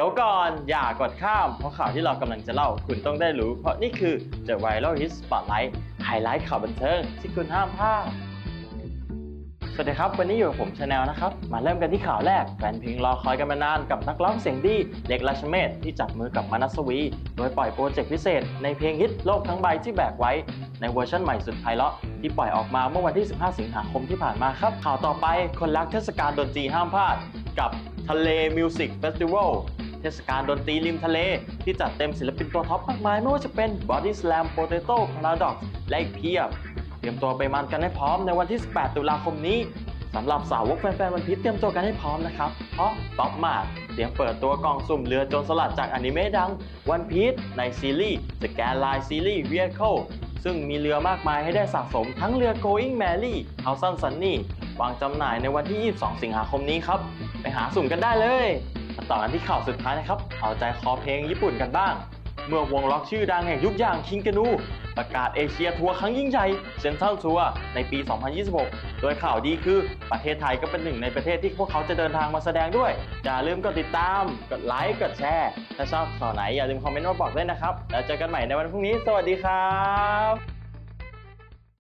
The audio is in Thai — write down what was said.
เดี๋ยวก่อนอย่ากดข้าม เพราะข่าวที่เรากำลังจะเล่าคุณต้องได้รู้ เพราะนี่คือ The Viral Hit Spotlight ไฮไลท์ข่าวบันเทิงที่คุณห้ามพลาดสวัสดีครับ วันนี้อยู่กับผมชาแนลนะครับ มาเริ่มกันที่ข่าวแรกแฟนเพลงรอคอยกันมานานกับนักร้องเสียงดี เล็กราชเมธที่จับมือกับมานัสวี โดยปล่อยโปรเจกต์พิเศษ ในเพลงฮิตโลกทั้งใบที่แบกไว้ในเวอร์ชันใหม่สุดไพเราะที่ปล่อยออกมาเมื่อวันที่ 15 สิงหาคมที่ผ่านมาครับ ข่าวต่อไปคนรักเทศกาลดนตรีห้ามพลาด กับทะเลมิวสิกเฟสติวัล เทศกาลดนตรีริมทะเล ที่จัดเต็มศิลปินตัวท็อปมากมาย ไม่ว่าจะเป็น Body Slam Potato Paradox และอีกเพียบ เตรียมตัวไปมันกันให้พร้อมในวันที่ 18 ตุลาคมนี้สำหรับสาวกแฟนๆวันพีชเตรียมตัวกันให้พร้อมนะครับ เพราะป๊อปมาเตรียมเปิดตัวกล่องสุ่มเรือโจรสลัดจากอนิเมะดังวันพีชในซีรีส์ The g a n Line Series Vehicle ซึ่งมีเรือมากมายให้ได้สะสมทั้งเรือ Going Merry House Sunny วางจำหน่ายในวันที่ 22 สิงหาคมนี้ครับ ไปหาสุ่มกันได้เลย ต่อกันที่ข่าวสุดท้ายนะครับ เอาใจคอเพลงญี่ปุ่นกันบ้าง เมื่อวงล็อกชื่อดังแห่งยุคอย่างคิงกานู ประกาศเอเชียทัวร์ครั้งยิ่งใหญ่เซ็นทรัลทัวร์ในปี 2026 โดยข่าวดีคือประเทศไทยก็เป็นหนึ่งในประเทศที่พวกเขาจะเดินทางมาแสดงด้วย อย่าลืมกดติดตาม กดไลค์ กดแชร์ ถ้าชอบข่าวไหนอย่าลืมคอมเมนต์มาบอกด้วยนะครับ แล้วเจอกันใหม่ในวันพรุ่งนี้ สวัสดีครับ